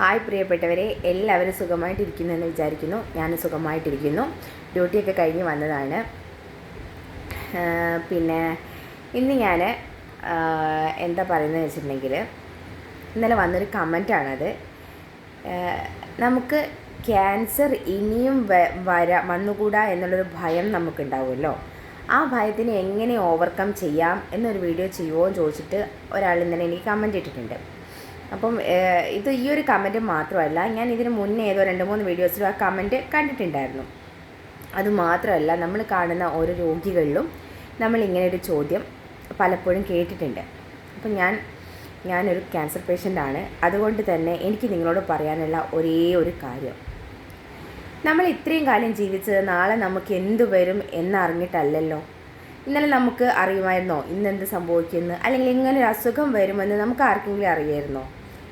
Hi പ്രിയപ്പെട്ടവരെ എല്ലാവരും സുഖമായിട്ടിരിക്കുന്നു എന്ന് വിചാരിക്കുന്നു. ഞാൻ സുഖമായിട്ടിരിക്കുന്നു. ഡ്യൂട്ടിയൊക്കെ കഴിഞ്ഞ് വന്നതാണ്. പിന്നെ ഇന്ന് ഞാൻ എന്താ പറയുന്നത് വെച്ചിട്ടുണ്ടെങ്കിൽ ഇന്നലെ വന്നൊരു കമന്റാണത്. നമുക്ക് ക്യാൻസർ ഇനിയും വര വന്നുകൂടാ എന്നുള്ളൊരു ഭയം നമുക്കുണ്ടാവുമല്ലോ. ആ ഭയത്തിന് എങ്ങനെ ഓവർകം ചെയ്യാം എന്നൊരു വീഡിയോ ചെയ്യുമോ എന്ന് ചോദിച്ചിട്ട് ഒരാൾ ഇന്നലെ എനിക്ക് കമന്റ് ഇട്ടിട്ടുണ്ട്. അപ്പം ഇത് ഈ ഒരു കമന്റ് മാത്രമല്ല ഞാൻ ഇതിന് മുന്നേ ഏതോ രണ്ട് മൂന്ന് വീഡിയോസിലും ആ കമന്റ് കണ്ടിട്ടുണ്ടായിരുന്നു. അതുമാത്രമല്ല നമ്മൾ കാണുന്ന ഓരോ രോഗികളിലും നമ്മൾ ഇങ്ങനെ ഒരു ചോദ്യം പലപ്പോഴും കേട്ടിട്ടുണ്ട്. അപ്പം ഞാൻ ഞാനൊരു ക്യാൻസർ പേഷ്യന്റാണ് അതുകൊണ്ട് തന്നെ എനിക്ക് നിങ്ങളോട് പറയാനുള്ള ഒരേ ഒരു കാര്യം. നമ്മൾ ഇത്രയും കാലം ജീവിച്ചത് നാളെ നമുക്ക് എന്തു വരും എന്നറിഞ്ഞിട്ടല്ലല്ലോ. ഇന്നലെ നമുക്ക് അറിയുമായിരുന്നോ? ഇന്നെന്ത് സംഭവിക്കുന്നു അല്ലെങ്കിൽ ഇങ്ങനെ ഒരു അസുഖം വരുമെന്ന് നമുക്ക് ആർക്കെങ്കിലും അറിയായിരുന്നോ?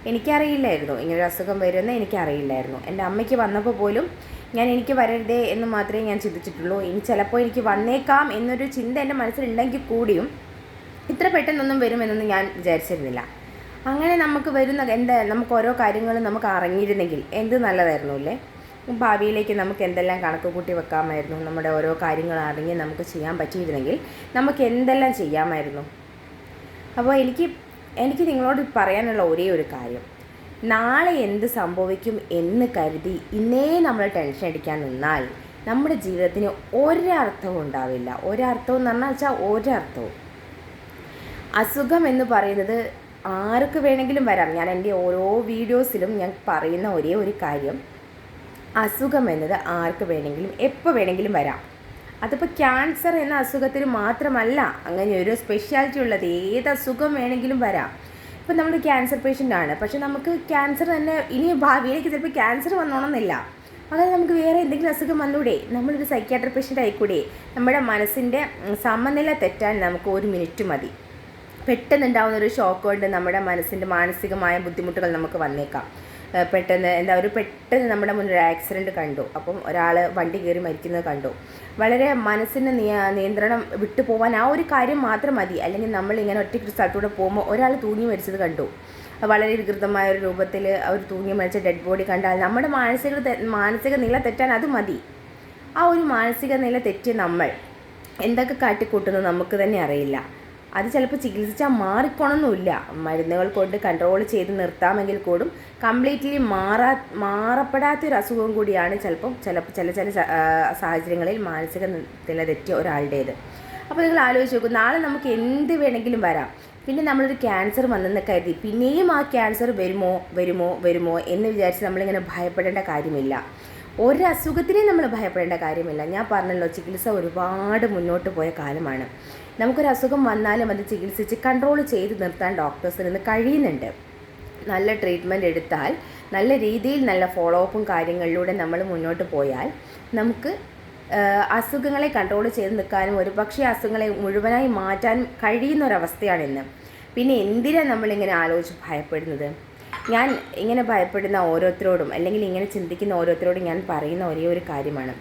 എനിക്കറിയില്ലായിരുന്നു. ഇങ്ങനൊരു അസുഖം വരുമെന്ന് എനിക്കറിയില്ലായിരുന്നു. എന്റെ അമ്മയ്ക്ക് വന്നപ്പോൾ പോലും ഞാൻ എനിക്ക് വരരുതേ എന്ന് മാത്രമേ ഞാൻ ചിന്തിച്ചിട്ടുള്ളൂ. ഇനി ചിലപ്പോൾ എനിക്ക് വന്നേക്കാം എന്നൊരു ചിന്ത എന്റെ മനസ്സിലുണ്ടെങ്കിൽ കൂടിയും ഇത്ര പെട്ടെന്നൊന്നും വരുമെന്നൊന്നും ഞാൻ വിചാരിച്ചിരുന്നില്ല. അങ്ങനെ നമുക്ക് വരുന്ന എന്താ? നമുക്ക് ഓരോ കാര്യങ്ങളും നമുക്ക് അറിഞ്ഞിരുന്നെങ്കിൽ എന്ത് നല്ലതായിരുന്നു അല്ലേ? ഭാവിയിലേക്ക് നമുക്ക് എന്തെല്ലാം കണക്ക് കൂട്ടി വെക്കാമായിരുന്നു? നമ്മുടെ ഓരോ കാര്യങ്ങൾ അറിഞ്ഞ് നമുക്ക് ചെയ്യാൻ പറ്റിയിരുന്നെങ്കിൽ നമുക്ക് എന്തെല്ലാം ചെയ്യാമായിരുന്നു? അപ്പോൾ എനിക്ക് എനിക്ക് നിങ്ങളോട് പറയാനുള്ള ഒരേ ഒരു കാര്യം. നാളെ എന്ത് സംഭവിക്കും എന്ന് കരുതി ഇന്നേ നമ്മൾ ടെൻഷൻ അടിക്കാൻ നിന്നാൽ നമ്മുടെ ജീവിതത്തിന് ഒരർത്ഥവും ഉണ്ടാവില്ല. ഒരർത്ഥവും എന്ന് പറഞ്ഞാൽ വെച്ചാൽ ഒരർത്ഥവും. അസുഖം എന്ന് പറയുന്നത് ആർക്ക് വേണമെങ്കിലും വരാം. ഞാൻ എന്റെ ഓരോ വീഡിയോസിലും ഞാൻ പറയുന്ന ഒരേ ഒരു കാര്യം. അസുഖം എന്നത് ആർക്ക് വേണമെങ്കിലും എപ്പോൾ വേണമെങ്കിലും വരാം. അതിപ്പോൾ ക്യാൻസർ എന്ന അസുഖത്തിന് മാത്രമല്ല അങ്ങനെ ഒരു സ്പെഷ്യാലിറ്റി ഉള്ളത് ഏത് അസുഖം വേണമെങ്കിലും വരാം. ഇപ്പം നമ്മൾ ക്യാൻസർ പേഷ്യന്റ് ആണ്. പക്ഷെ നമുക്ക് ക്യാൻസർ തന്നെ ഇനി ഭാവിയിലേക്ക് ചിലപ്പോൾ ക്യാൻസർ വന്നോണമെന്നില്ല അങ്ങനെ നമുക്ക് വേറെ എന്തെങ്കിലും അസുഖം വന്നൂടെ? നമ്മളൊരു സൈക്യാട്രി പേഷ്യന്റ് ആയിക്കൂടെ? നമ്മുടെ മനസ്സിന്റെ സമനില തെറ്റാൻ നമുക്ക് ഒരു മിനിറ്റ് മതി. പെട്ടെന്നുണ്ടാവുന്ന ഒരു ഷോക്ക് കൊണ്ട് നമ്മുടെ മനസ്സിന്റെ മാനസികമായ ബുദ്ധിമുട്ടുകൾ നമുക്ക് വന്നേക്കാം. പെട്ടെന്ന് എന്താ ഒരു പെട്ടെന്ന് നമ്മുടെ മുന്നിൽ ഒരു ആക്സിഡന്റ് കണ്ടു. അപ്പം ഒരാൾ വണ്ടി കയറി മരിക്കുന്നത് കണ്ടു. വളരെ മനസ്സിന് നിയ- നിയന്ത്രണം വിട്ടു പോകാൻ ആ ഒരു കാര്യം മാത്രം മതി. അല്ലെങ്കിൽ നമ്മൾ ഇങ്ങനെ ഒറ്റയ്ക്ക് സ്ഥലത്തൂടെ പോകുമ്പോൾ ഒരാൾ തൂങ്ങി മരിച്ചത് കണ്ടു. വളരെ വികൃതമായ ഒരു രൂപത്തിൽ അവർ തൂങ്ങി മരിച്ച ഡെഡ് ബോഡി കണ്ടാൽ നമ്മുടെ മാനസിക മാനസിക നില തെറ്റാൻ അത് മതി. ആ ഒരു മാനസിക നില തെറ്റി നമ്മൾ എന്തൊക്കെ കാട്ടിക്കൂട്ടുന്നു നമുക്ക് തന്നെ അറിയില്ല. അത് ചിലപ്പോൾ ചികിത്സിച്ചാൽ മാറിക്കോണമെന്നില്ല മരുന്നുകൾ കൊണ്ട് കൺട്രോൾ ചെയ്ത് നിർത്താമെങ്കിൽ കൂടും. കംപ്ലീറ്റ്ലി മാറാ മാറപ്പെടാത്തൊരു അസുഖം കൂടിയാണ് ചിലപ്പം ചിലപ്പോൾ ചില ചില സാഹചര്യങ്ങളിൽ മാനസിക നില തെറ്റിയ ഒരാളുടേത്. അപ്പോൾ നിങ്ങൾ ആലോചിച്ച് നോക്കും നാളെ നമുക്ക് എന്ത് വേണമെങ്കിലും വരാം. പിന്നെ നമ്മളൊരു ക്യാൻസർ വന്നെന്ന് കരുതി പിന്നെയും ആ ക്യാൻസർ വരുമോ വരുമോ വരുമോ എന്ന് വിചാരിച്ച് നമ്മളിങ്ങനെ ഭയപ്പെടേണ്ട കാര്യമില്ല. ഒരു അസുഖത്തിനെയും നമ്മൾ ഭയപ്പെടേണ്ട കാര്യമില്ല. ഞാൻ പറഞ്ഞല്ലോ ചികിത്സ ഒരുപാട് മുന്നോട്ട് പോയ കാലമാണ്. നമുക്കൊരു അസുഖം വന്നാലും അത് ചികിത്സിച്ച് കൺട്രോൾ ചെയ്ത് നിർത്താൻ ഡോക്ടേഴ്സിന് ഇന്ന് കഴിയുന്നുണ്ട്. നല്ല ട്രീറ്റ്മെന്റ് എടുത്താൽ നല്ല രീതിയിൽ നല്ല ഫോളോ അപ്പും കാര്യങ്ങളിലൂടെ നമ്മൾ മുന്നോട്ട് പോയാൽ നമുക്ക് അസുഖങ്ങളെ കൺട്രോൾ ചെയ്ത് നിൽക്കാനും ഒരു പക്ഷേ അസുഖങ്ങളെ മുഴുവനായി മാറ്റാനും കഴിയുന്ന ഒരവസ്ഥയാണ് ഇന്ന്. പിന്നെ എന്തിനാണ് നമ്മളിങ്ങനെ ആലോചിച്ച് ഭയപ്പെടുന്നത്? ഞാൻ ഇങ്ങനെ ഭയപ്പെടുന്ന ഓരോരുത്തരോടും അല്ലെങ്കിൽ ഇങ്ങനെ ചിന്തിക്കുന്ന ഓരോരുത്തരോടും ഞാൻ പറയുന്ന ഒരേ ഒരു കാര്യമാണ്.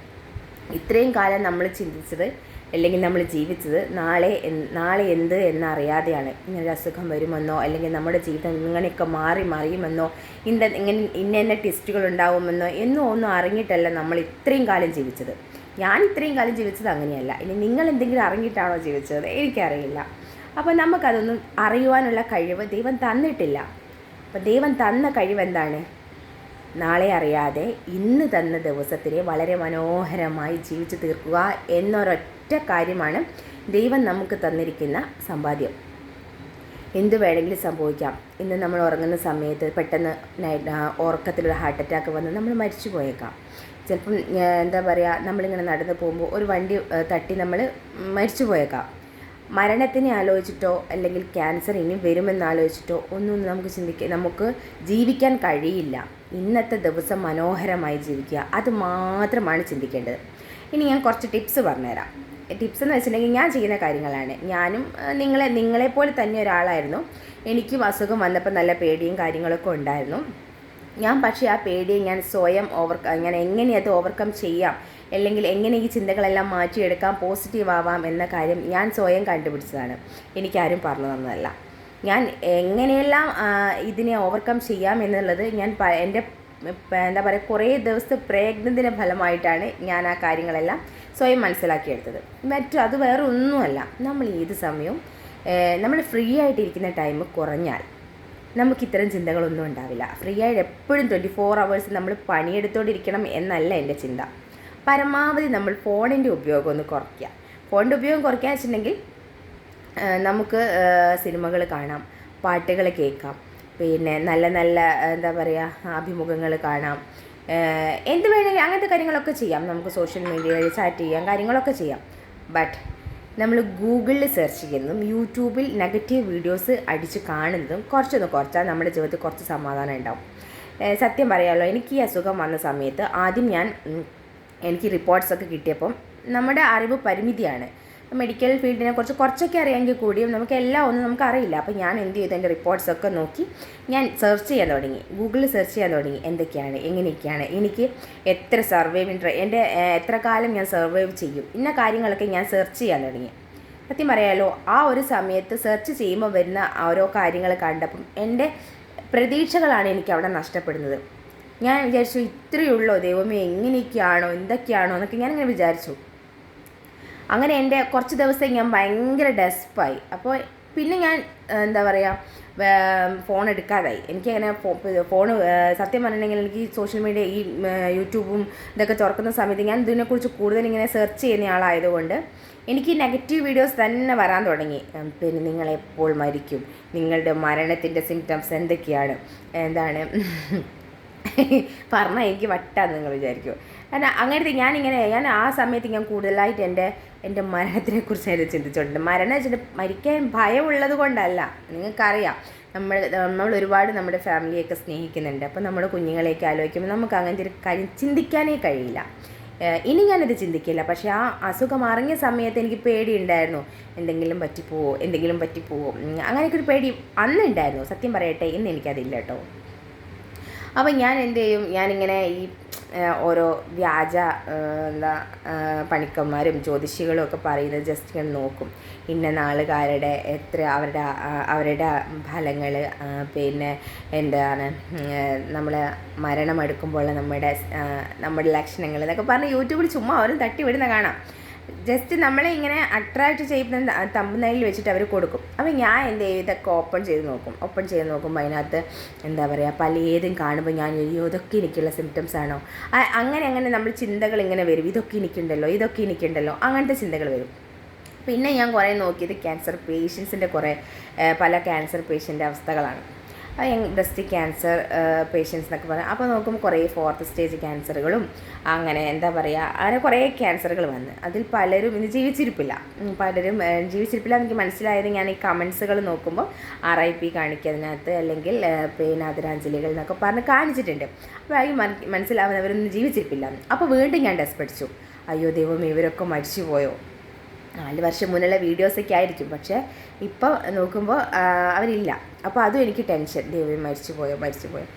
ഇത്രയും കാലം നമ്മൾ ചിന്തിച്ചത് അല്ലെങ്കിൽ നമ്മൾ ജീവിച്ചത് നാളെ നാളെ എന്ത് എന്നറിയാതെയാണ് ഇങ്ങനൊരു അസുഖം വരുമെന്നോ അല്ലെങ്കിൽ നമ്മുടെ ജീവിതം ഇങ്ങനെയൊക്കെ മാറി മറിയുമെന്നോ ഇന്ന ഇങ്ങനെ ഇന്ന ഇന്ന ടെസ്റ്റുകൾ ഉണ്ടാവുമെന്നോ എന്നോ ഒന്നും അറിഞ്ഞിട്ടല്ല നമ്മൾ ഇത്രയും കാലം ജീവിച്ചത്. ഞാൻ ഇത്രയും കാലം ജീവിച്ചത് അങ്ങനെയല്ല. ഇനി നിങ്ങൾ എന്തെങ്കിലും അറിഞ്ഞിട്ടാണോ ജീവിച്ചത്? എനിക്കറിയില്ല. അപ്പോൾ നമുക്കതൊന്നും അറിയുവാനുള്ള കഴിവ് ദൈവം തന്നിട്ടില്ല. അപ്പോൾ ദൈവം തന്ന കഴിവ് എന്താണ്? നാളെ അറിയാതെ ഇന്ന് തന്ന ദിവസത്തിനെ വളരെ മനോഹരമായി ജീവിച്ചു തീർക്കുക എന്നൊരൊറ്റ കാര്യമാണ് ദൈവം നമുക്ക് തന്നിരിക്കുന്ന സമ്പാദ്യം. എന്ത് വേണമെങ്കിലും സംഭവിക്കാം. ഇന്ന് നമ്മൾ ഉറങ്ങുന്ന സമയത്ത് പെട്ടെന്ന് ഉറക്കത്തിലൊരു ഹാർട്ട് അറ്റാക്ക് വന്ന് നമ്മൾ മരിച്ചു പോയേക്കാം. ചിലപ്പം എന്താ പറയുക നമ്മളിങ്ങനെ നടന്നു പോകുമ്പോൾ ഒരു വണ്ടി തട്ടി നമ്മൾ മരിച്ചു പോയേക്കാം. മരണത്തിനെ ആലോചിച്ചിട്ടോ അല്ലെങ്കിൽ ക്യാൻസർ ഇനി വരുമെന്ന് ആലോചിച്ചിട്ടോ ഒന്നും നമുക്ക് ചിന്തിക്കാൻ നമുക്ക് ജീവിക്കാൻ കഴിയില്ല. ഇന്നത്തെ ദിവസം മനോഹരമായി ജീവിക്കുക. അത് മാത്രമാണ് ചിന്തിക്കേണ്ടത്. ഇനി ഞാൻ കുറച്ച് ടിപ്സ് പറഞ്ഞുതരാം. ടിപ്സ് എന്ന് വെച്ചിട്ടുണ്ടെങ്കിൽ ഞാൻ ചെയ്യുന്ന കാര്യങ്ങളാണ്. ഞാനും നിങ്ങളെ നിങ്ങളെപ്പോലെ തന്നെ ഒരാളായിരുന്നു. എനിക്കും അസുഖം വന്നപ്പോൾ നല്ല പേടിയും കാര്യങ്ങളൊക്കെ ഉണ്ടായിരുന്നു. ഞാൻ പക്ഷേ ആ പേടിയെ ഞാൻ സ്വയം ഓവർ ഞാൻ എങ്ങനെ അത് ഓവർകം ചെയ്യാം? അല്ലെങ്കിൽ എങ്ങനെ ഈ ചിന്തകളെല്ലാം മാറ്റിയെടുക്കാം? പോസിറ്റീവ് ആവാം എന്ന കാര്യം ഞാൻ സ്വയം കണ്ടുപിടിച്ചതാണ്. എനിക്കാരും പറഞ്ഞു തന്നതല്ല. ഞാൻ എങ്ങനെയെല്ലാം ഇതിനെ ഓവർകം ചെയ്യാം എന്നുള്ളത് ഞാൻ എന്റെ എന്താ പറയുക കുറേ ദിവസത്തെ പ്രയത്നത്തിന്റെ ഫലമായിട്ടാണ് ഞാൻ ആ കാര്യങ്ങളെല്ലാം സ്വയം മനസ്സിലാക്കിയെടുത്തത്. മറ്റു അത് വേറെ ഒന്നുമല്ല. നമ്മൾ ഏത് സമയവും നമ്മൾ ഫ്രീ ആയിട്ടിരിക്കുന്ന ടൈം കുറഞ്ഞാൽ നമുക്ക് ഇത്തരം ചിന്തകളൊന്നും ഉണ്ടാവില്ല. ഫ്രീ ആയിട്ട് എപ്പോഴും ട്വന്റി ഫോർ അവേഴ്സ് നമ്മൾ പണിയെടുത്തോണ്ടിരിക്കണം എന്നല്ല എന്റെ ചിന്ത. പരമാവധി നമ്മൾ ഫോണിന്റെ ഉപയോഗം ഒന്ന് കുറയ്ക്കുക. ഫോണിന്റെ ഉപയോഗം കുറയ്ക്കുക വെച്ചിട്ടുണ്ടെങ്കിൽ നമുക്ക് സിനിമകൾ കാണാം പാട്ടുകൾ കേൾക്കാം പിന്നെ നല്ല നല്ല എന്താ പറയുക അഭിമുഖങ്ങൾ കാണാം എന്ത് വേണമെങ്കിലും അങ്ങനത്തെ കാര്യങ്ങളൊക്കെ ചെയ്യാം. നമുക്ക് സോഷ്യൽ മീഡിയയിൽ ചാറ്റ് ചെയ്യാം കാര്യങ്ങളൊക്കെ ചെയ്യാം. ബട്ട് നമ്മൾ ഗൂഗിളിൽ സെർച്ച് ചെയ്യുന്നതും യൂട്യൂബിൽ നെഗറ്റീവ് വീഡിയോസ് അടിച്ച് കാണുന്നതും കുറച്ചൊന്ന് കുറച്ചാൽ നമ്മുടെ ജീവിതത്തിൽ കുറച്ച് സമാധാനം ഉണ്ടാവും. സത്യം പറയാമല്ലോ എനിക്ക് ഈ അസുഖം വന്ന സമയത്ത് ആദ്യം ഞാൻ എനിക്ക് റിപ്പോർട്ട്സൊക്കെ കിട്ടിയപ്പം നമ്മുടെ അറിവ് പരിമിതിയാണ്. മെഡിക്കൽ ഫീൽഡിനെ കുറിച്ച് കുറച്ചൊക്കെ അറിയാമെങ്കിൽ കൂടിയും നമുക്ക് എല്ലാം ഒന്നും നമുക്ക് അറിയില്ല അപ്പോൾ ഞാൻ എന്ത് ചെയ്തു? എന്റെ റിപ്പോർട്ട്സൊക്കെ നോക്കി. ഞാൻ സെർച്ച് ചെയ്യാൻ തുടങ്ങി. ഗൂഗിളിൽ സെർച്ച് ചെയ്യാൻ തുടങ്ങി. എന്തൊക്കെയാണ്? എങ്ങനെയൊക്കെയാണ്? എനിക്ക് എത്ര സർവൈവ് എന്റെ എത്ര കാലം ഞാൻ സർവൈവ് ചെയ്യും? ഇന്ന കാര്യങ്ങളൊക്കെ ഞാൻ സെർച്ച് ചെയ്യാൻ തുടങ്ങി. സത്യം പറയാലോ ആ ഒരു സമയത്ത് സെർച്ച് ചെയ്യുമ്പോൾ വരുന്ന ഓരോ കാര്യങ്ങൾ കണ്ടപ്പം എന്റെ പ്രതീക്ഷകളാണ് എനിക്ക് അവിടെ നഷ്ടപ്പെടുന്നത്. ഞാൻ വിചാരിച്ചു ഇത്രയുള്ളോ ദൈവമേ എങ്ങനെയൊക്കെയാണോ? എന്തൊക്കെയാണോ? എന്നൊക്കെ ഞാനിങ്ങനെ വിചാരിച്ചു. അങ്ങനെ എന്റെ കുറച്ച് ദിവസം ഞാൻ ഭയങ്കര ഡെസ്പായി അപ്പോൾ പിന്നെ ഞാൻ എന്താ പറയുക ഫോൺ എടുക്കാതായി. എനിക്കങ്ങനെ ഫോൺ സത്യം പറഞ്ഞിട്ടുണ്ടെങ്കിൽ എനിക്ക് സോഷ്യൽ മീഡിയ ഈ യൂട്യൂബും ഇതൊക്കെ തുറക്കുന്ന സമയത്ത് ഞാൻ ഇതിനെക്കുറിച്ച് കൂടുതൽ ഇങ്ങനെ സെർച്ച് ചെയ്യുന്ന ആളായതുകൊണ്ട് എനിക്ക് നെഗറ്റീവ് വീഡിയോസ് തന്നെ വരാൻ തുടങ്ങി. പിന്നെ നിങ്ങൾ എപ്പോൾ മരിക്കും? നിങ്ങളുടെ മരണത്തിന്റെ സിംറ്റംസ് എന്തൊക്കെയാണ്? എന്താണ്? പറഞ്ഞാൽ എനിക്ക് വട്ടാന്ന് നിങ്ങൾ വിചാരിക്കും. കാരണം അങ്ങനത്തെ ഞാനിങ്ങനെ ഞാൻ ആ സമയത്ത് ഞാൻ കൂടുതലായിട്ട് എന്റെ എന്റെ മരണത്തിനെ അതിൽ ചിന്തിച്ചിട്ടുണ്ട് മരണം വെച്ചിട്ട് മരിക്കാൻ ഭയമുള്ളത് കൊണ്ടല്ല. നിങ്ങൾക്കറിയാം. നമ്മൾ നമ്മൾ ഒരുപാട് നമ്മുടെ ഫാമിലിയൊക്കെ സ്നേഹിക്കുന്നുണ്ട്. അപ്പോൾ നമ്മുടെ കുഞ്ഞുങ്ങളെയൊക്കെ ആലോചിക്കുമ്പോൾ നമുക്ക് അങ്ങനത്തെ ഒരു കാര്യം ചിന്തിക്കാനേ കഴിയില്ല. ഇനി ഞാനത് ചിന്തിക്കില്ല. പക്ഷേ ആ അസുഖം അറിഞ്ഞ സമയത്ത് എനിക്ക് പേടിയുണ്ടായിരുന്നു. എന്തെങ്കിലും പറ്റിപ്പോവോ? എന്തെങ്കിലും പറ്റിപ്പോവോ? അങ്ങനെയൊക്കെ ഒരു പേടി അന്നുണ്ടായിരുന്നു. സത്യം പറയട്ടെ ഇന്ന് എനിക്കതില്ല കേട്ടോ. അപ്പോൾ ഞാൻ എന്ത് ചെയ്യും? ഞാനിങ്ങനെ ഈ ഓരോ വ്യാജ എന്താ പണിക്കന്മാരും ജ്യോതിഷികളും ഒക്കെ പറയുന്നത് ജസ്റ്റ് ഇങ്ങനെ നോക്കും. ഇന്ന നാളുകാരുടെ എത്ര അവരുടെ അവരുടെ ഫലങ്ങൾ പിന്നെ എന്താണ് നമ്മൾ മരണം എടുക്കുമ്പോൾ നമ്മുടെ നമ്മുടെ ലക്ഷണങ്ങൾ എന്നൊക്കെ പറഞ്ഞ് യൂട്യൂബിൽ ചുമ്മാ അവരും തട്ടി വിടുന്ന കാണാം. ജസ്റ്റ് നമ്മളെ ഇങ്ങനെ അട്രാക്റ്റ് ചെയ്യുന്ന തമ്പനയിൽ വെച്ചിട്ട് അവർ കൊടുക്കും. അപ്പോൾ ഞാൻ എന്ത് ചെയ്യും? ഇതൊക്കെ ഓപ്പൺ ചെയ്ത് നോക്കും. ഓപ്പൺ ചെയ്ത് നോക്കുമ്പോൾ അതിനകത്ത് എന്താ പറയുക പലതും കാണുമ്പോൾ ഞാൻ അയ്യോ ഇതൊക്കെ എനിക്കുള്ള സിംറ്റംസ് ആണോ? അങ്ങനെ അങ്ങനെ നമ്മൾ ചിന്തകൾ ഇങ്ങനെ വരും. ഇതൊക്കെ എനിക്കുണ്ടല്ലോ ഇതൊക്കെ എനിക്കുണ്ടല്ലോ അങ്ങനത്തെ ചിന്തകൾ വരും. പിന്നെ ഞാൻ കുറേ നോക്കിയത് ക്യാൻസർ പേഷ്യൻസിന്റെ കുറേ പല ക്യാൻസർ പേഷ്യന്റെ അവസ്ഥകളാണ്. ബ്രസ്റ്റ് ക്യാൻസർ പേഷ്യൻസ് എന്നൊക്കെ പറയാം. അപ്പോൾ നോക്കുമ്പോൾ കുറേ ഫോർത്ത് സ്റ്റേജ് ക്യാൻസറുകളും അങ്ങനെ എന്താ പറയുക അങ്ങനെ കുറേ ക്യാൻസറുകൾ വന്ന്. അതിൽ പലരും ഇന്ന് ജീവിച്ചിരിപ്പില്ല. പലരും ജീവിച്ചിരിപ്പില്ല എനിക്ക് മനസ്സിലായത് ഞാൻ ഈ കമൻസുകൾ നോക്കുമ്പോൾ ആർ ഐ പി കാണിക്കുന്നതിനകത്ത് അല്ലെങ്കിൽ ഏഹ്, പിന്നെ ആദരാഞ്ജലികൾ എന്നൊക്കെ പറഞ്ഞ് കാണിച്ചിട്ടുണ്ട്. അപ്പോൾ ഈ മന- മനസ്സിലാവുന്നവരൊന്നും ജീവിച്ചിരിപ്പില്ല. അപ്പോൾ വീണ്ടും ഞാൻ ടെസ്റ്റ് പഠിച്ചു. അയ്യോ ദൈവം ഇവരൊക്കെ മരിച്ചു പോയോ നാല് വർഷം മുന്നിലുള്ള വീഡിയോസൊക്കെ ആയിരിക്കും. പക്ഷേ ഇപ്പോൾ നോക്കുമ്പോൾ അവരില്ല. അപ്പോൾ അതും എനിക്ക് ടെൻഷൻ. ദൈവം മരിച്ചു പോയോ മരിച്ചു പോയോ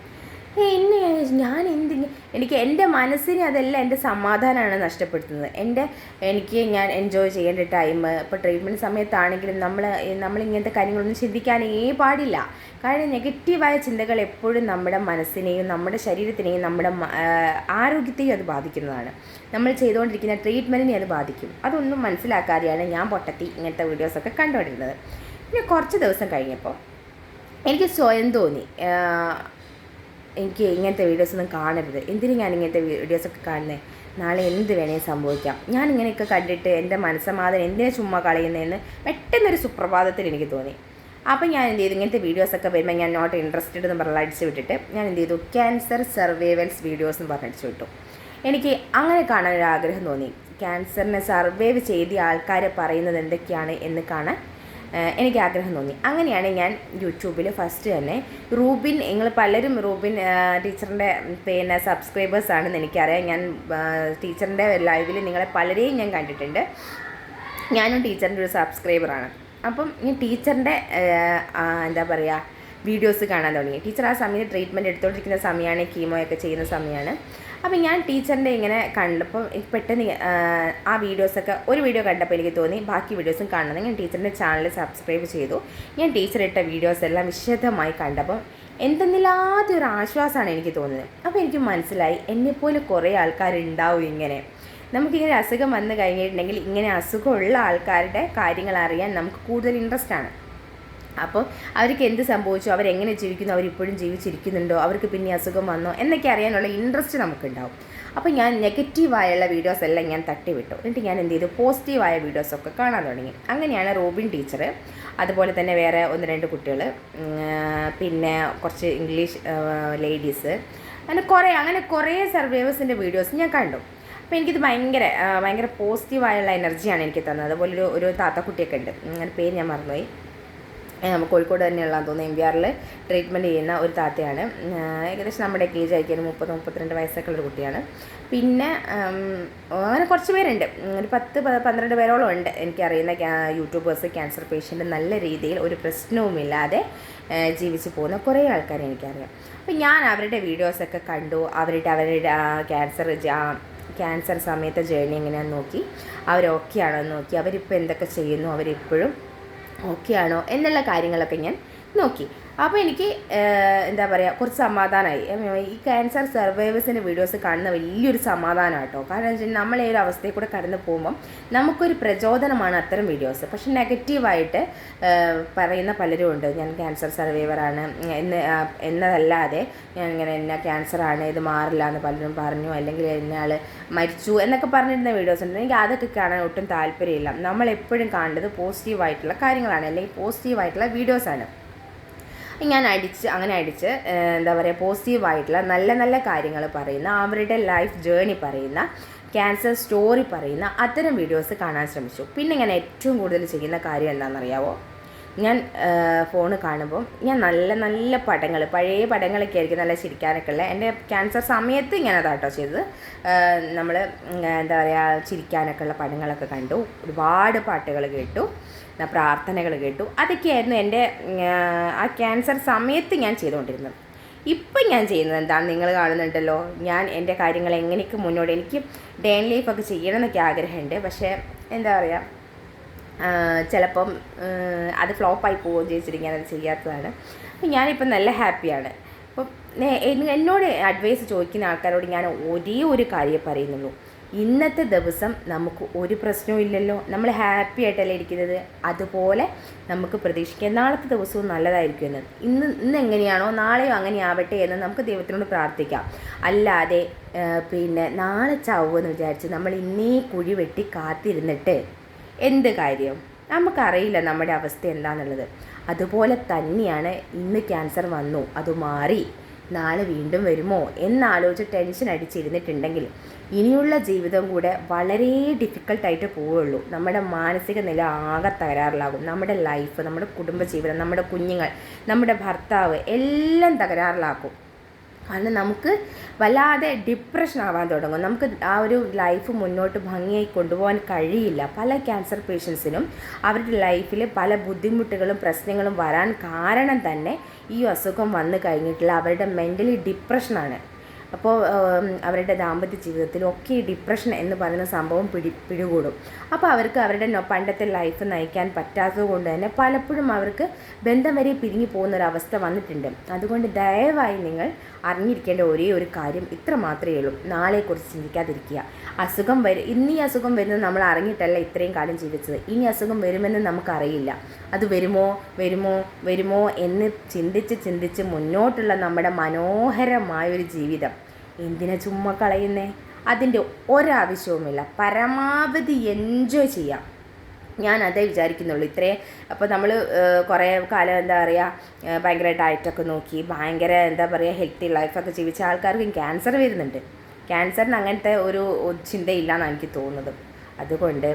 എന്നെ ഞാൻ എന്ത് എനിക്ക് എന്റെ മനസ്സിനെ അതെല്ലാം എന്റെ സമാധാനമാണ് നഷ്ടപ്പെടുത്തുന്നത്. എന്റെ എനിക്ക് ഞാൻ എൻജോയ് ചെയ്യേണ്ട ടൈം ഇപ്പോൾ ട്രീറ്റ്മെന്റ് സമയത്താണെങ്കിലും നമ്മൾ നമ്മളിങ്ങനത്തെ കാര്യങ്ങളൊന്നും ചിന്തിക്കാനേ പാടില്ല. കാരണം നെഗറ്റീവായ ചിന്തകൾ എപ്പോഴും നമ്മുടെ മനസ്സിനെയും നമ്മുടെ ശരീരത്തിനെയും നമ്മുടെ ആരോഗ്യത്തെയും അത് ബാധിക്കുന്നതാണ്. നമ്മൾ ചെയ്തുകൊണ്ടിരിക്കുന്ന ട്രീറ്റ്മെന്റിനെ അത് ബാധിക്കും. അതൊന്നും മനസ്സിലാക്കാതെയാണ് ഞാൻ പൊട്ടത്തി ഇങ്ങനത്തെ വീഡിയോസൊക്കെ കണ്ടുകൊണ്ടിരുന്നത്. പിന്നെ കുറച്ച് ദിവസം കഴിഞ്ഞപ്പോൾ എനിക്ക് സ്വയം തോന്നി. എനിക്ക് ഇങ്ങനത്തെ വീഡിയോസ് ഒന്നും കാണരുത്. എന്തിനു ഞാൻ ഇങ്ങനത്തെ വീഡിയോസൊക്കെ കാണുന്നത് നാളെ എന്ത് വേണേലും സംഭവിക്കാം. ഞാൻ ഇങ്ങനെയൊക്കെ കണ്ടിട്ട് എന്റെ മനസ്സമാധാനം എന്തിനാ ചുമ്മാ കളയുന്നതെന്ന് പെട്ടെന്നൊരു സുപ്രഭാതത്തിൽ എനിക്ക് തോന്നി. അപ്പം ഞാൻ എന്ത് ചെയ്തു? ഇങ്ങനത്തെ വീഡിയോസൊക്കെ വരുമ്പോൾ ഞാൻ നോട്ട് ഇൻട്രസ്റ്റഡ് എന്ന് പറഞ്ഞ് അടിച്ചു വിട്ടിട്ട് ഞാൻ എന്ത് ചെയ്തു? ക്യാൻസർ സർവൈവൽസ് വീഡിയോസ് എന്ന് പറഞ്ഞ് അടിച്ചു വിട്ടു. എനിക്ക് അങ്ങനെ കാണാൻ ഒരു ആഗ്രഹം തോന്നി ക്യാൻസറിനെ സർവൈവ് ചെയ്ത ആൾക്കാർ പറയുന്നത് എന്തൊക്കെയാണ് എന്ന് കാണാൻ എനിക്ക് ആഗ്രഹം തോന്നി. അങ്ങനെയാണ് ഞാൻ യൂട്യൂബിൽ ഫസ്റ്റ് തന്നെ റൂബിൻ നിങ്ങൾ പലരും റൂബിൻ ടീച്ചറിന്റെ പിന്നെ സബ്സ്ക്രൈബേഴ്സ് ആണെന്ന് എനിക്കറിയാം. ഞാൻ ടീച്ചറിന്റെ ലൈവിൽ നിങ്ങളെ പലരെയും ഞാൻ കണ്ടിട്ടുണ്ട്. ഞാനും ടീച്ചറിന്റെ ഒരു സബ്സ്ക്രൈബറാണ് അപ്പം ഈ ടീച്ചറിന്റെ എന്താ പറയുക വീഡിയോസ് കാണാൻ തുടങ്ങി. ടീച്ചർ ആ സമയത്ത് ട്രീറ്റ്മെന്റ് എടുത്തുകൊണ്ടിരിക്കുന്ന സമയമാണ് കീമോയൊക്കെ ചെയ്യുന്ന സമയമാണ് അപ്പോൾ ഞാൻ ടീച്ചറിന്റെ ഇങ്ങനെ കണ്ടപ്പം പെട്ടെന്ന് ആ, വീഡിയോസൊക്കെ ഒരു വീഡിയോ കണ്ടപ്പോൾ എനിക്ക് തോന്നി ബാക്കി വീഡിയോസും കാണണം ഞാൻ ടീച്ചറിന്റെ ചാനൽ സബ്സ്ക്രൈബ് ചെയ്തു. ഞാൻ ടീച്ചർ ഇട്ട വീഡിയോസ് എല്ലാം വിശദമായി കണ്ടപ്പം എന്തെന്നില്ലാത്ത ഒരു ആശ്വാസമാണ് എനിക്ക് തോന്നുന്നത്. അപ്പോൾ എനിക്ക് മനസ്സിലായി എന്നെപ്പോലെ കുറേ ആൾക്കാരുണ്ടാവും ഇങ്ങനെ. നമുക്കിങ്ങനെ അസുഖം വന്നു കഴിഞ്ഞിട്ടുണ്ടെങ്കിൽ ഇങ്ങനെ അസുഖമുള്ള ആൾക്കാരുടെ കാര്യങ്ങൾ അറിയാൻ നമുക്ക് കൂടുതൽ ഇൻട്രസ്റ്റ് ആണ്. അപ്പോൾ അവർക്ക് എന്ത് സംഭവിച്ചു? അവരെങ്ങനെ ജീവിക്കുന്നു? അവരിപ്പോഴും ജീവിച്ചിരിക്കുന്നുണ്ടോ? അവർക്ക് പിന്നെ അസുഖം വന്നോ? എന്നൊക്കെ അറിയാനുള്ള ഇൻട്രസ്റ്റ് നമുക്കുണ്ടാവും. അപ്പോൾ ഞാൻ നെഗറ്റീവായുള്ള വീഡിയോസ് എല്ലാം ഞാൻ തട്ടിവിട്ടു. എന്നിട്ട് ഞാൻ എന്ത് ചെയ്തു? പോസിറ്റീവായ വീഡിയോസൊക്കെ കാണാൻ തുടങ്ങി. അങ്ങനെയാണ് റോബിൻ ടീച്ചർ അതുപോലെ തന്നെ വേറെ ഒന്ന് രണ്ട് കുട്ടികൾ പിന്നെ കുറച്ച് ഇംഗ്ലീഷ് ലേഡീസ് അങ്ങനെ കുറേ അങ്ങനെ കുറേ സർവൈവേഴ്സിന്റെ വീഡിയോസ് ഞാൻ കണ്ടു. അപ്പോൾ എനിക്കിത് ഭയങ്കര ഭയങ്കര പോസിറ്റീവായുള്ള എനർജിയാണ് എനിക്ക് തന്നത്. അതുപോലെ ഒരു ഒരു താത്തക്കുട്ടിയൊക്കെ ഉണ്ട്. അങ്ങനെ പേര് ഞാൻ മറന്നുപോയി. ഏഹ് കോഴിക്കോട് തന്നെയുള്ളതെന്ന് തോന്നുന്നു എം വി ആറിൽ ട്രീറ്റ്മെന്റ് ചെയ്യുന്ന ഒരു താത്തയാണ്. ഏകദേശം നമ്മുടെ ഏജ് ആയിരിക്കും മുപ്പത് മുപ്പത്തിരണ്ട് വയസ്സൊക്കെ ഉള്ള കുട്ടിയാണ്. പിന്നെ അങ്ങനെ കുറച്ച് പേരുണ്ട്. ഒരു പത്ത് പന്ത്രണ്ട് പേരോളം ഉണ്ട് എനിക്കറിയുന്ന യൂട്യൂബേഴ്സ് ക്യാൻസർ പേഷ്യന്റ് നല്ല രീതിയിൽ ഒരു പ്രശ്നവുമില്ലാതെ ജീവിച്ച് പോകുന്ന കുറേ ആൾക്കാരെ എനിക്കറിയാം. അപ്പോൾ ഞാൻ അവരുടെ വീഡിയോസൊക്കെ കണ്ടു. അവരുടെ അവരുടെ ക്യാൻസർ ക്യാൻസർ സമയത്തെ ജേണി എങ്ങനെയാണെന്ന് നോക്കി. എന്ന് നോക്കി. അവരിപ്പോൾ എന്തൊക്കെ ചെയ്യുന്നു? അവരിപ്പോഴും ഓക്കെ ആണോ എന്നുള്ള കാര്യങ്ങളൊക്കെ ഞാൻ നോക്കി. അപ്പോൾ എനിക്ക് എന്താ പറയുക കുറച്ച് സമാധാനമായി ഈ ക്യാൻസർ സർവൈവേഴ്സിന്റെ വീഡിയോസ് കാണുന്ന വലിയൊരു സമാധാനം കേട്ടോ കാരണം എന്ന് വെച്ചാൽ നമ്മൾ ഒരു അവസ്ഥയിൽ കൂടെ കടന്നു പോകുമ്പം നമുക്കൊരു പ്രചോദനമാണ് അത്തരം വീഡിയോസ് പക്ഷെ നെഗറ്റീവായിട്ട് പറയുന്ന പലരും ഉണ്ട്. ഞാൻ ക്യാൻസർ സർവൈവറാണ് എന്ന് എന്നതല്ലാതെ ഞാൻ ഇങ്ങനെ എന്നെ ക്യാൻസറാണ് ഇത് മാറില്ല എന്ന് പലരും പറഞ്ഞു. അല്ലെങ്കിൽ എന്നയാൾ മരിച്ചു എന്നൊക്കെ പറഞ്ഞിരുന്ന വീഡിയോസ് ഉണ്ട്. എനിക്ക് അതൊക്കെ കാണാൻ ഒട്ടും താല്പര്യമില്ല. നമ്മൾ എപ്പോഴും കാണേണ്ടത് പോസിറ്റീവായിട്ടുള്ള കാര്യങ്ങളാണ്. അല്ലെങ്കിൽ പോസിറ്റീവായിട്ടുള്ള വീഡിയോസാണ് ഞാൻ അടിച്ച് അങ്ങനെ അടിച്ച് എന്താ പറയുക പോസിറ്റീവായിട്ടുള്ള നല്ല നല്ല കാര്യങ്ങൾ പറയുന്ന അവരുടെ ലൈഫ് ജേണി പറയുന്ന ക്യാൻസർ സ്റ്റോറി പറയുന്ന അത്തരം വീഡിയോസ് കാണാൻ ശ്രമിച്ചു. പിന്നെ ഞാൻ ഏറ്റവും കൂടുതൽ ചെയ്യുന്ന കാര്യം എന്താണെന്നറിയാവോ? ഞാൻ ഫോൺ കാണുമ്പോൾ ഞാൻ നല്ല നല്ല പടങ്ങൾ പഴയ പടങ്ങളൊക്കെ ആയിരിക്കും നല്ല ചിരിക്കാനൊക്കെ ഉള്ളത് എന്റെ ക്യാൻസർ സമയത്ത് ഞാൻ അതാട്ടോ ചെയ്തത്. നമ്മൾ എന്താ പറയുക ചിരിക്കാനൊക്കെ ഉള്ള പടങ്ങളൊക്കെ കണ്ടു. ഒരുപാട് പാട്ടുകൾ കേട്ടു. പ്രാർത്ഥനകൾ കേട്ടു. അതൊക്കെയായിരുന്നു എന്റെ ആ ക്യാൻസർ സമയത്ത് ഞാൻ ചെയ്തുകൊണ്ടിരുന്നത്. ഇപ്പം ഞാൻ ചെയ്യുന്നത് എന്താണ് നിങ്ങൾ കാണുന്നുണ്ടല്ലോ. ഞാൻ എന്റെ കാര്യങ്ങൾ എങ്ങനെയൊക്കെ മുന്നോട്ട് എനിക്ക് ഡേ ലൈഫൊക്കെ ചെയ്യണമെന്നൊക്കെ ആഗ്രഹമുണ്ട്. പക്ഷേ എന്താ പറയുക ചിലപ്പം അത് ഫ്ലോപ്പായി പോവുകയും ചെയ്തിട്ട് ഞാനത് ചെയ്യാത്തതാണ്. അപ്പം ഞാനിപ്പം നല്ല ഹാപ്പിയാണ് അപ്പം എന്നോട് അഡ്വൈസ് ചോദിക്കുന്ന ആൾക്കാരോട് ഞാൻ ഒരേ ഒരു കാര്യം പറയുന്നുള്ളൂ. ഇന്നത്തെ ദിവസം നമുക്ക് ഒരു പ്രശ്നവും ഇല്ലല്ലോ. നമ്മൾ ഹാപ്പി ആയിട്ടല്ലേ ഇരിക്കുന്നത്? അതുപോലെ നമുക്ക് പ്രതീക്ഷിക്കാം നാളത്തെ ദിവസവും നല്ലതായിരിക്കും എന്ന്. ഇന്ന് ഇന്ന് എങ്ങനെയാണോ നാളെയോ അങ്ങനെ ആവട്ടെ എന്ന് നമുക്ക് ദൈവത്തിനോട് പ്രാർത്ഥിക്കാം. അല്ലാതെ പിന്നെ നാളെ ചാവുമെന്ന് വിചാരിച്ച് നമ്മൾ ഇന്നേ കുഴി വെട്ടി കാത്തിരുന്നിട്ട് എന്ത് കാര്യം? നമുക്കറിയില്ല നമ്മുടെ അവസ്ഥ എന്താണെന്നുള്ളത് അതുപോലെ തന്നെയാണ് ഇന്ന് ക്യാൻസർ വന്നു അത് മാറി നാളെ വീണ്ടും വരുമോ എന്നാലോചിച്ച് ടെൻഷൻ അടിച്ചിരുന്നിട്ടുണ്ടെങ്കിൽ ഇനിയുള്ള ജീവിതം കൂടെ വളരെ ഡിഫിക്കൽട്ടായിട്ട് പോവുള്ളൂ നമ്മുടെ മാനസിക നില ആകെ തകരാറിലാകും. നമ്മുടെ ലൈഫ് നമ്മുടെ കുടുംബജീവിതം നമ്മുടെ കുഞ്ഞുങ്ങൾ നമ്മുടെ ഭർത്താവ് എല്ലാം തകരാറിലാക്കും. കാരണം നമുക്ക് വല്ലാതെ ഡിപ്രഷൻ ആവാൻ തുടങ്ങും. നമുക്ക് ആ ഒരു ലൈഫ് മുന്നോട്ട് ഭംഗിയായി കൊണ്ടുപോകാൻ കഴിയില്ല. പല ക്യാൻസർ പേഷ്യൻസിനും അവരുടെ ലൈഫിൽ പല ബുദ്ധിമുട്ടുകളും പ്രശ്നങ്ങളും വരാൻ കാരണം തന്നെ ഈ അസുഖം വന്നു കഴിഞ്ഞിട്ടുള്ള അവരുടെ മെന്റലി ഡിപ്രഷനാണ് അപ്പോൾ അവരുടെ ദാമ്പത്യ ജീവിതത്തിലും ഒക്കെ ഈ ഡിപ്രഷൻ എന്ന് പറയുന്ന സംഭവം പിടി പിടികൂടും. അപ്പോൾ അവർക്ക് അവരുടെ പണ്ടത്തെ ലൈഫ് നയിക്കാൻ പറ്റാത്തത് കൊണ്ട് തന്നെ പലപ്പോഴും അവർക്ക് ബന്ധം വരെ പിരിഞ്ഞു പോകുന്ന ഒരു അവസ്ഥ വന്നിട്ടുണ്ട്. അതുകൊണ്ട് ദയവായി നിങ്ങൾ അറിഞ്ഞിരിക്കേണ്ട ഒരേ ഒരു കാര്യം ഇത്ര മാത്രമേ ഉള്ളൂ. നാളെക്കുറിച്ച് ചിന്തിക്കാതിരിക്കുക. അസുഖം വരും ഇന്ന് ഈ അസുഖം വരുന്നത് നമ്മൾ അറിഞ്ഞിട്ടല്ല ഇത്രയും കാലം ജീവിച്ചത്. ഇനി അസുഖം വരുമെന്ന് നമുക്കറിയില്ല. അത് വരുമോ വരുമോ വരുമോ എന്ന് ചിന്തിച്ച് ചിന്തിച്ച് മുന്നോട്ടുള്ള നമ്മുടെ മനോഹരമായൊരു ജീവിതം. എന്തിനാ ചുമ്മാ കളയുന്നേ? അതിന്റെ ഒരാവശ്യവുമില്ല. പരമാവധി എൻജോയ് ചെയ്യാം. ഞാൻ അതേ വിചാരിക്കുന്നുള്ളൂ. ഇത്രേ അപ്പോൾ നമ്മൾ കുറേ കാലം എന്താ പറയുക ഭയങ്കര ഡയറ്റൊക്കെ നോക്കി ഭയങ്കര എന്താ പറയുക ഹെൽത്തി ലൈഫൊക്കെ ജീവിച്ച ആൾക്കാർക്കും ക്യാൻസർ വരുന്നുണ്ട്. ക്യാൻസറിന് അങ്ങനത്തെ ഒരു ചിന്തയില്ല എന്നാണ് എനിക്ക് തോന്നുന്നത്. അതുകൊണ്ട്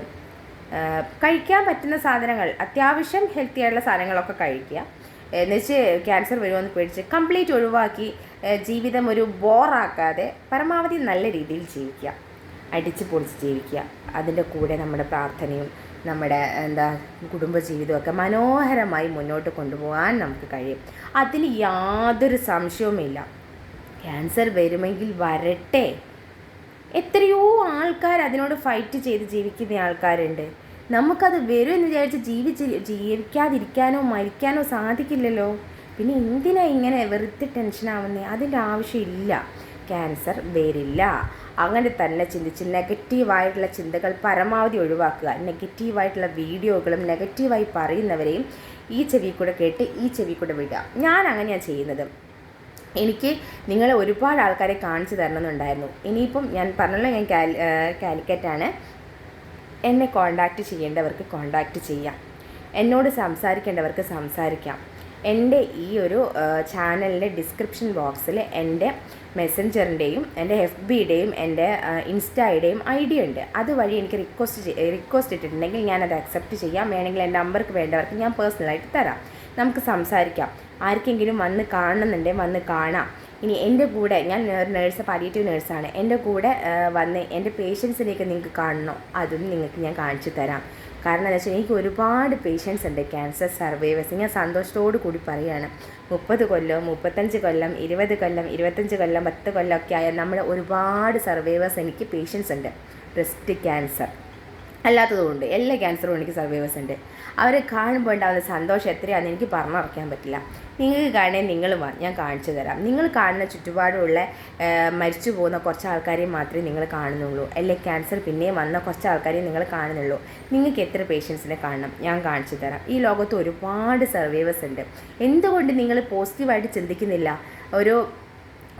കഴിക്കാൻ പറ്റുന്ന സാധനങ്ങൾ അത്യാവശ്യം ഹെൽത്തി ആയിട്ടുള്ള സാധനങ്ങളൊക്കെ കഴിക്കുക. എന്നുവെച്ച് ക്യാൻസർ വരുമെന്ന് പേടിച്ച് കംപ്ലീറ്റ് ഒഴിവാക്കി ജീവിതം ഒരു ബോറാക്കാതെ പരമാവധി നല്ല രീതിയിൽ ജീവിക്കുക. അടിച്ച് പൊളിച്ച് ജീവിക്കുക. അതിന്റെ കൂടെ നമ്മുടെ പ്രാർത്ഥനയും നമ്മുടെ എന്താ കുടുംബജീവിതമൊക്കെ മനോഹരമായി മുന്നോട്ട് കൊണ്ടുപോകാൻ നമുക്ക് കഴിയും. അതിൽ യാതൊരു സംശയവുമില്ല. ക്യാൻസർ വരുമെങ്കിൽ വരട്ടെ. എത്രയോ ആൾക്കാർ അതിനോട് ഫൈറ്റ് ചെയ്ത് ജീവിക്കുന്ന ആൾക്കാരുണ്ട്. നമുക്കത് വരും എന്ന് വിചാരിച്ച് ജീവിച്ച് ജീവിക്കാതിരിക്കാനോ മരിക്കാനോ സാധിക്കില്ലല്ലോ. പിന്നെ എന്തിനാ ഇങ്ങനെ വെറുതെ ടെൻഷനാവുന്നത് അതിന്റെ ആവശ്യമില്ല. ക്യാൻസർ വരില്ല. അങ്ങനെ തന്നെ ചിന്തിച്ച് നെഗറ്റീവായിട്ടുള്ള ചിന്തകൾ പരമാവധി ഒഴിവാക്കുക. നെഗറ്റീവായിട്ടുള്ള വീഡിയോകളും നെഗറ്റീവായി പറയുന്നവരെയും ഈ ചെവി കൂടെ കേട്ട് ഈ ചെവി കൂടെ വിടുക. ഞാൻ അങ്ങനെയാണ് ചെയ്യുന്നത്. എനിക്ക് നിങ്ങളെ ഒരുപാട് ആൾക്കാരെ കാണിച്ചു തരണമെന്നുണ്ടായിരുന്നു. ഇനിയിപ്പം ഞാൻ പറഞ്ഞല്ലോ ഞാൻ കാലി കാലിക്കറ്റാണ്. എന്നെ കോണ്ടാക്റ്റ് ചെയ്യേണ്ടവർക്ക് കോണ്ടാക്റ്റ് ചെയ്യാം. എന്നോട് സംസാരിക്കേണ്ടവർക്ക് സംസാരിക്കാം. എന്റെ ഈ ഒരു ചാനലിന്റെ ഡിസ്ക്രിപ്ഷൻ ബോക്സിൽ എന്റെ മെസ്സഞ്ചറിന്റെയും എന്റെ എഫ് ബിയുടെയും എന്റെ ഇൻസ്റ്റയുടെയും ഐ ഡി ഉണ്ട്. അതുവഴി എനിക്ക് റിക്വസ്റ്റ് റിക്വസ്റ്റ് ഇട്ടിട്ടുണ്ടെങ്കിൽ ഞാനത് അക്സെപ്റ്റ് ചെയ്യാം. വേണമെങ്കിൽ എന്റെ നമ്പർക്ക് വേണ്ടവർക്ക് ഞാൻ പേഴ്സണലായിട്ട് തരാം. നമുക്ക് സംസാരിക്കാം. ആർക്കെങ്കിലും വന്ന് കാണുന്നുണ്ടെങ്കിൽ വന്ന് കാണാം. ഇനി എന്റെ കൂടെ ഞാൻ നേഴ്സ് പാലിയേറ്റീവ് നേഴ്സാണ് എന്റെ കൂടെ വന്ന് എന്റെ പേഷ്യൻസിനെയൊക്കെ നിങ്ങൾക്ക് കാണണോ? അതും നിങ്ങൾക്ക് ഞാൻ കാണിച്ചു തരാം. കാരണം എന്താ വെച്ചാൽ എനിക്ക് ഒരുപാട് പേഷ്യൻസ് ഉണ്ട്. ക്യാൻസർ സർവൈവേഴ്സ് ഞാൻ സന്തോഷത്തോടു കൂടി പറയുകയാണ് മുപ്പത് കൊല്ലം മുപ്പത്തഞ്ച് കൊല്ലം ഇരുപത് കൊല്ലം ഇരുപത്തഞ്ച് കൊല്ലം പത്ത് കൊല്ലം ഒക്കെ ആയ നമ്മൾ ഒരുപാട് സർവൈവേഴ്സ് എനിക്ക് പേഷ്യൻസ് ഉണ്ട്. ബ്രസ്റ്റ് ക്യാൻസർ അല്ലാത്തതുകൊണ്ട് എല്ലാ ക്യാൻസറും എനിക്ക് സർവൈവേഴ്സ് ഉണ്ട്. അവരെ കാണുമ്പോൾ ഉണ്ടാകുന്ന സന്തോഷം എത്രയാണെന്ന് എനിക്ക് പറഞ്ഞറിയിക്കാൻ പറ്റില്ല. നിങ്ങൾക്ക് കാണേ നിങ്ങൾ വാ ഞാൻ കാണിച്ചു തരാം. നിങ്ങൾ കാണുന്ന ചുറ്റുപാടുമുള്ള മരിച്ചു പോകുന്ന കുറച്ച് ആൾക്കാരെ മാത്രമേ നിങ്ങൾ കാണുന്നുള്ളൂ. അല്ലെ ക്യാൻസർ പിന്നെയും വന്ന കുറച്ച് ആൾക്കാരെ നിങ്ങൾ കാണുന്നുള്ളൂ. നിങ്ങൾക്ക് എത്ര പേഷ്യൻസിനെ കാണണം? ഞാൻ കാണിച്ചു തരാം. ഈ ലോകത്ത് ഒരുപാട് സർവൈവേഴ്സ് ഉണ്ട്. എന്തുകൊണ്ട് നിങ്ങൾ പോസിറ്റീവായിട്ട് ചിന്തിക്കുന്നില്ല? ഒരു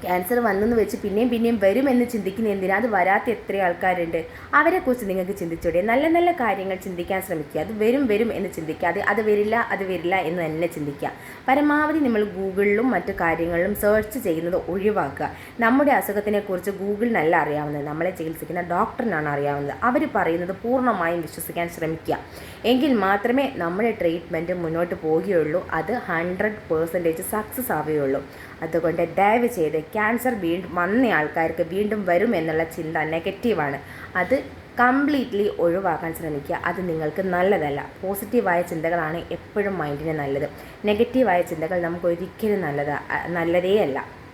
ക്യാൻസർ വന്നെന്ന് വെച്ച് പിന്നെയും പിന്നെയും വരുമെന്ന് ചിന്തിക്കുന്ന എന്തിനാ? അത് വരാത്ത എത്ര ആൾക്കാരുണ്ട്. അവരെക്കുറിച്ച് നിങ്ങൾക്ക് ചിന്തിച്ചൂടെ? നല്ല നല്ല കാര്യങ്ങൾ ചിന്തിക്കാൻ ശ്രമിക്കുക. അത് വരും വരും എന്ന് ചിന്തിക്കാതെ അത് വരില്ല അത് വരില്ല എന്ന് തന്നെ ചിന്തിക്കുക. പരമാവധി നമ്മൾ ഗൂഗിളിലും മറ്റു കാര്യങ്ങളിലും സെർച്ച് ചെയ്യുന്നത് ഒഴിവാക്കുക. നമ്മുടെ അസുഖത്തിനെക്കുറിച്ച് ഗൂഗിളിനല്ല അറിയാവുന്നത്. നമ്മളെ ചികിത്സിക്കുന്ന ഡോക്ടറിനാണ് അറിയാവുന്നത്. അവർ പറയുന്നത് പൂർണമായും വിശ്വസിക്കാൻ ശ്രമിക്കുക. എങ്കിൽ മാത്രമേ നമ്മുടെ ട്രീറ്റ്മെന്റ് മുന്നോട്ട് പോവുകയുള്ളൂ. അത് ഹൺഡ്രഡ് പേഴ്സന്റേജ് സക്സസ് ആവുകയുള്ളൂ. അതുകൊണ്ട് ദയവ് ചെയ്ത് ക്യാൻസർ വീണ്ടും വന്ന ആൾക്കാർക്ക് വീണ്ടും വരും എന്നുള്ള ചിന്ത നെഗറ്റീവാണ് അത് കംപ്ലീറ്റ്ലി ഒഴിവാക്കാൻ ശ്രമിക്കുക. അത് നിങ്ങൾക്ക് നല്ലതല്ല. പോസിറ്റീവായ ചിന്തകളാണ് എപ്പോഴും മൈൻഡിന് നല്ലത്. നെഗറ്റീവായ ചിന്തകൾ നമുക്ക് ഒരിക്കലും നല്ലതാ നല്ലതേ അല്ല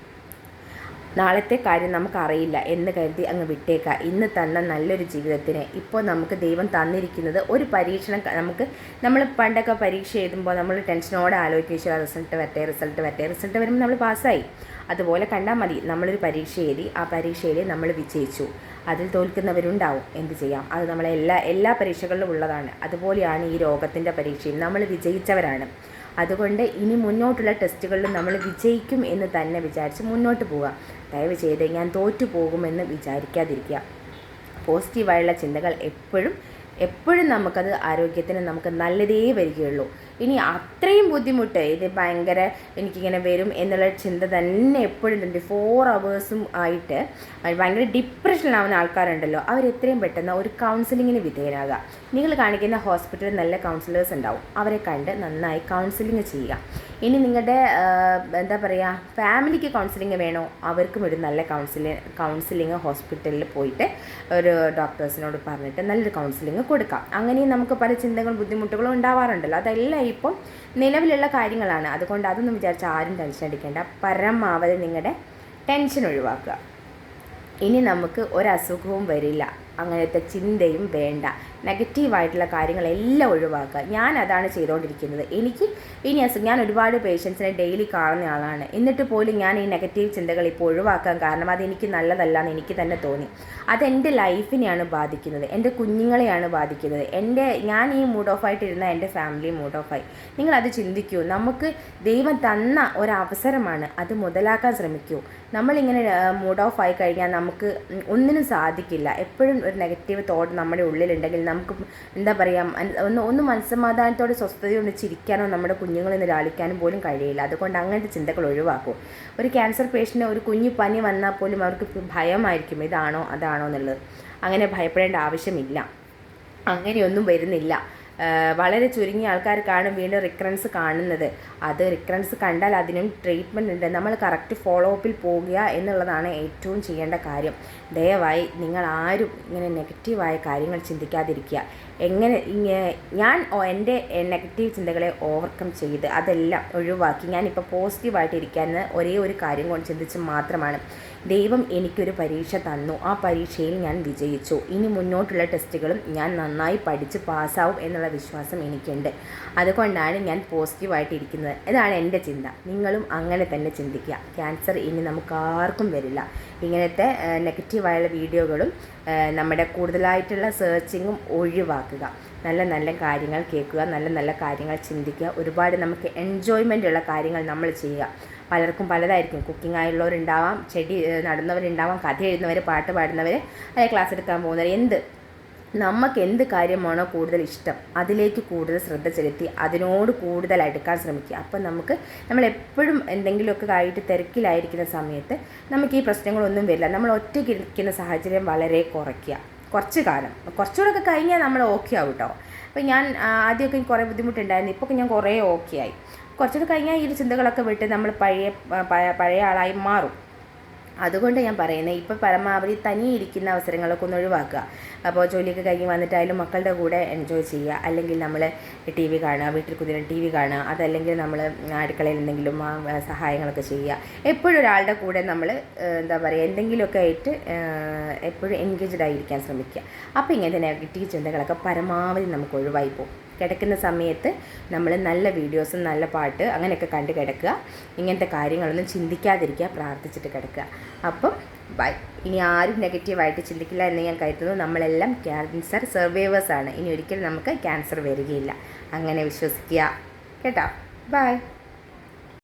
നാളത്തെ കാര്യം നമുക്കറിയില്ല എന്ന് കരുതി അങ്ങ് വിട്ടേക്കുക. ഇന്ന് തന്ന നല്ലൊരു ജീവിതത്തിന് ഇപ്പോൾ നമുക്ക് ദൈവം തന്നിരിക്കുന്നത് ഒരു പരീക്ഷണം നമുക്ക് നമ്മൾ പണ്ടൊക്കെ പരീക്ഷ എഴുതുമ്പോൾ നമ്മൾ ടെൻഷനോടെ ആലോചിച്ച് റിസൾട്ട് വരട്ടെ റിസൾട്ട് വരട്ടെ റിസൾട്ട് വരുമ്പോൾ നമ്മൾ പാസ്സായി. അതുപോലെ കണ്ടാൽ മതി നമ്മളൊരു പരീക്ഷ എഴുതി ആ പരീക്ഷയിൽ നമ്മൾ വിജയിച്ചു. അതിൽ തോൽക്കുന്നവരുണ്ടാവും. എന്ത് ചെയ്യാം? അത് നമ്മളെ എല്ലാ എല്ലാ പരീക്ഷകളിലും ഉള്ളതാണ്. അതുപോലെയാണ് ഈ രോഗത്തിന്റെ പരീക്ഷയും. നമ്മൾ വിജയിച്ചവരാണ്. അതുകൊണ്ട് ഇനി മുന്നോട്ടുള്ള ടെസ്റ്റുകളിലും നമ്മൾ വിജയിക്കും എന്ന് തന്നെ വിചാരിച്ച് മുന്നോട്ട് പോവുക. ദയവ് ചെയ്ത് ഞാൻ തോറ്റു പോകുമെന്ന് വിചാരിക്കാതിരിക്കുക. പോസിറ്റീവായുള്ള ചിന്തകൾ എപ്പോഴും എപ്പോഴും നമുക്കത് ആരോഗ്യത്തിന് നമുക്ക് നല്ലതേ വരികയുള്ളൂ. ഇനി അത്രയും ബുദ്ധിമുട്ട് ഇത് ഭയങ്കര എനിക്കിങ്ങനെ വരും എന്നുള്ള ചിന്ത തന്നെ എപ്പോഴും ട്വന്റി ഫോർ അവേഴ്സും ആയിട്ട് ഭയങ്കര ഡിപ്രഷനിലാവുന്ന ആൾക്കാരുണ്ടല്ലോ അവർ എത്രയും പെട്ടെന്ന് ഒരു കൗൺസിലിങ്ങിന് വിധേയരാകുക. നിങ്ങൾ കാണിക്കുന്ന ഹോസ്പിറ്റലിൽ നല്ല കൗൺസിലേഴ്സ് ഉണ്ടാവും. അവരെ കണ്ട് നന്നായി കൗൺസിലിംഗ് ചെയ്യുക. ഇനി നിങ്ങളുടെ എന്താ പറയുക ഫാമിലിക്ക് കൗൺസിലിംഗ് വേണോ? അവർക്കും ഒരു നല്ല കൗൺസിലിംഗ് കൗൺസിലിംഗ് ഹോസ്പിറ്റലിൽ പോയിട്ട് ഒരു ഡോക്ടേഴ്സിനോട് പറഞ്ഞിട്ട് നല്ലൊരു കൗൺസിലിംഗ് കൊടുക്കാം. അങ്ങനെയും നമുക്ക് പല ചിന്തകളും ബുദ്ധിമുട്ടുകളും ഉണ്ടാവാറുണ്ടല്ലോ. അതെല്ലാം ഇപ്പം നിലവിലുള്ള കാര്യങ്ങളാണ്. അതുകൊണ്ട് അതൊന്നും വിചാരിച്ച് ആരും ടെൻഷൻ അടിക്കേണ്ട. പരമാവധി നിങ്ങളുടെ ടെൻഷൻ ഒഴിവാക്കുക. ഇനി നമുക്ക് ഒരസുഖവും വരില്ല. അങ്ങനത്തെ ചിന്തയും വേണ്ട. നെഗറ്റീവായിട്ടുള്ള കാര്യങ്ങളെല്ലാം ഒഴിവാക്കുക. ഞാൻ അതാണ് ചെയ്തുകൊണ്ടിരിക്കുന്നത് എനിക്ക് ഇനി അസുഖം ഞാൻ ഒരുപാട് പേഷ്യൻസിനെ ഡെയിലി കാണുന്ന ആളാണ്. എന്നിട്ട് പോലും ഞാൻ ഈ നെഗറ്റീവ് ചിന്തകൾ ഇപ്പോൾ ഒഴിവാക്കാൻ കാരണം അതെനിക്ക് നല്ലതല്ല എന്ന് എനിക്ക് തന്നെ തോന്നി. അതെന്റെ ലൈഫിനെയാണ് ബാധിക്കുന്നത്. എന്റെ കുഞ്ഞുങ്ങളെയാണ് ബാധിക്കുന്നത്. എന്റെ ഞാൻ ഈ മൂഡ് ഓഫ് ആയിട്ടിരുന്ന എന്റെ ഫാമിലി മൂഡ് ഓഫ് ആയി. നിങ്ങളത് ചിന്തിക്കൂ. നമുക്ക് ദൈവം തന്ന ഒരവസരമാണ് അത് മുതലാക്കാൻ ശ്രമിക്കൂ. നമ്മളിങ്ങനെ മൂഡ് ഓഫ് ആയി കഴിഞ്ഞാൽ നമുക്ക് ഒന്നിനും സാധിക്കില്ല. എപ്പോഴും ഒരു നെഗറ്റീവ് തോട്ട് നമ്മുടെ ഉള്ളിലുണ്ടെങ്കിൽ നമുക്ക് എന്താ പറയുക ഒന്ന് ഒന്ന് മനസ്സമാധാനത്തോടെ സ്വസ്ഥതയോടെ ചിരിക്കാനോ നമ്മുടെ കുഞ്ഞുങ്ങളെ ഒന്ന് ലാളിക്കാനും പോലും കഴിയില്ല. അതുകൊണ്ട് അങ്ങനത്തെ ചിന്തകൾ ഒഴിവാക്കും. ഒരു ക്യാൻസർ പേഷ്യന്റ് ഒരു കുഞ്ഞു പനി വന്നാൽ പോലും അവർക്ക് ഭയമായിരിക്കും. ഇതാണോ അതാണോ എന്നുള്ളത്. അങ്ങനെ ഭയപ്പെടേണ്ട ആവശ്യമില്ല. അങ്ങനെയൊന്നും വരുന്നില്ല. വളരെ ചുരുങ്ങിയ ആൾക്കാർ കാണും വീണ്ടും റിക്കറൻസ് കാണുന്നത്. അത് റിക്കറൻസ് കണ്ടാൽ അതിനും ട്രീറ്റ്മെന്റ് ഉണ്ട്. നമ്മൾ കറക്റ്റ് ഫോളോ അപ്പിൽ പോകുക എന്നുള്ളതാണ് ഏറ്റവും ചെയ്യേണ്ട കാര്യം. ദയവായി നിങ്ങൾ ആരും ഇങ്ങനെ നെഗറ്റീവായ കാര്യങ്ങൾ ചിന്തിക്കാതിരിക്കുക. എങ്ങനെ ഞാൻ എന്റെ നെഗറ്റീവ് ചിന്തകളെ ഓവർകം ചെയ്ത് അതെല്ലാം ഒഴിവാക്കി. ഞാനിപ്പോൾ പോസിറ്റീവായിട്ട് ഇരിക്കാമെന്ന് ഒരേ ഒരു കാര്യം കൊണ്ട് ചിന്തിച്ച് മാത്രമാണ്. ദൈവം എനിക്കൊരു പരീക്ഷ തന്നു. ആ പരീക്ഷയിൽ ഞാൻ വിജയിച്ചു. ഇനി മുന്നോട്ടുള്ള ടെസ്റ്റുകളും ഞാൻ നന്നായി പഠിച്ച് പാസ്സാവും എന്നുള്ള വിശ്വാസം എനിക്കുണ്ട്. അതുകൊണ്ടാണ് ഞാൻ പോസിറ്റീവായിട്ട് ഇരിക്കുന്നത് ഇതാണ് എന്റെ ചിന്ത. നിങ്ങളും അങ്ങനെ തന്നെ ചിന്തിക്കുക. ക്യാൻസർ ഇനി നമുക്ക് ആർക്കും വരില്ല. ഇങ്ങനത്തെ നെഗറ്റീവായുള്ള വീഡിയോകളും നമ്മുടെ കൂടുതലായിട്ടുള്ള സെർച്ചിങ്ങും ഒഴിവാക്കുക. നല്ല നല്ല കാര്യങ്ങൾ കേൾക്കുക നല്ല നല്ല കാര്യങ്ങൾ ചിന്തിക്കുക ഒരുപാട് നമുക്ക് എൻജോയ്മെന്റ് ഉള്ള കാര്യങ്ങൾ നമ്മൾ ചെയ്യുക. പലർക്കും പലതായിരിക്കും. കുക്കിംഗ് ആയുള്ളവരുണ്ടാവാം ചെടി നടന്നവരുണ്ടാവാം കഥ എഴുതുന്നവർ പാട്ട് പാടുന്നവർ അല്ലെങ്കിൽ ക്ലാസ് എടുക്കാൻ പോകുന്നവർ എന്ത് നമുക്ക് എന്ത് കാര്യമാണോ കൂടുതൽ ഇഷ്ടം അതിലേക്ക് കൂടുതൽ ശ്രദ്ധ ചെലുത്തി അതിനോട് കൂടുതൽ അടുക്കാൻ ശ്രമിക്കുക. അപ്പം നമുക്ക് നമ്മൾ എപ്പോഴും എന്തെങ്കിലുമൊക്കെ ആയിട്ട് തിരക്കിലായിരിക്കുന്ന സമയത്ത് നമുക്ക് ഈ പ്രശ്നങ്ങളൊന്നും വരില്ല. നമ്മൾ ഒറ്റയ്ക്ക് ഇരിക്കുന്ന സാഹചര്യം വളരെ കുറയ്ക്കുക. കുറച്ച് കാലം. കുറച്ചുകൂടെ ഒക്കെ കഴിഞ്ഞാൽ നമ്മൾ ഓക്കെ ആവും കേട്ടോ അപ്പോൾ ഞാൻ ആദ്യമൊക്കെ എനിക്ക് കുറേ ബുദ്ധിമുട്ടുണ്ടായിരുന്നു. ഇപ്പോൾ ഞാൻ കുറേ ഓക്കെ ആയി. കുറച്ചുകൂടെ കഴിഞ്ഞാൽ ഈ ചിന്തകളൊക്കെ വിട്ട് നമ്മൾ പഴയ പഴയ ആളായി മാറും. അതുകൊണ്ട് ഞാൻ പറയുന്നത് ഇപ്പോൾ പരമാവധി തനിയെ ഇരിക്കുന്ന അവസരങ്ങളൊക്കെ ഒന്ന് ഒഴിവാക്കുക. അപ്പോൾ ജോലിയൊക്കെ കഴിഞ്ഞ് വന്നിട്ടായാലും മക്കളുടെ കൂടെ എൻജോയ് ചെയ്യുക. അല്ലെങ്കിൽ നമ്മൾ ടി വി കാണുക വീട്ടിൽ കുതിരം ടി വി കാണുക അതല്ലെങ്കിൽ നമ്മൾ അടുക്കളയിൽ എന്തെങ്കിലും സഹായങ്ങളൊക്കെ ചെയ്യുക. എപ്പോഴും ഒരാളുടെ കൂടെ നമ്മൾ എന്താ പറയുക എന്തെങ്കിലുമൊക്കെ ആയിട്ട് എപ്പോഴും എൻഗേജ്ഡ് ആയിരിക്കാൻ ശ്രമിക്കുക. അപ്പോൾ ഇങ്ങനത്തെ നെഗറ്റീവ് ചിന്തകളൊക്കെ പരമാവധി നമുക്ക് ഒഴിവായി പോകും. കിടക്കുന്ന സമയത്ത് നമ്മൾ നല്ല വീഡിയോസും നല്ല പാട്ട് അങ്ങനെയൊക്കെ കണ്ട് കിടക്കുക. ഇങ്ങനത്തെ കാര്യങ്ങളൊന്നും ചിന്തിക്കാതിരിക്കുക പ്രാർത്ഥിച്ചിട്ട് കിടക്കുക. അപ്പം ബൈ. ഇനി ആരും നെഗറ്റീവായിട്ട് ചിന്തിക്കില്ല എന്ന് ഞാൻ കരുതുന്നു. നമ്മളെല്ലാം ക്യാൻസർ സർവൈവേഴ്സാണ് ഇനി ഒരിക്കലും നമുക്ക് ക്യാൻസർ വരികയില്ല. അങ്ങനെ വിശ്വസിക്കുക. കേട്ടോ. ബൈ.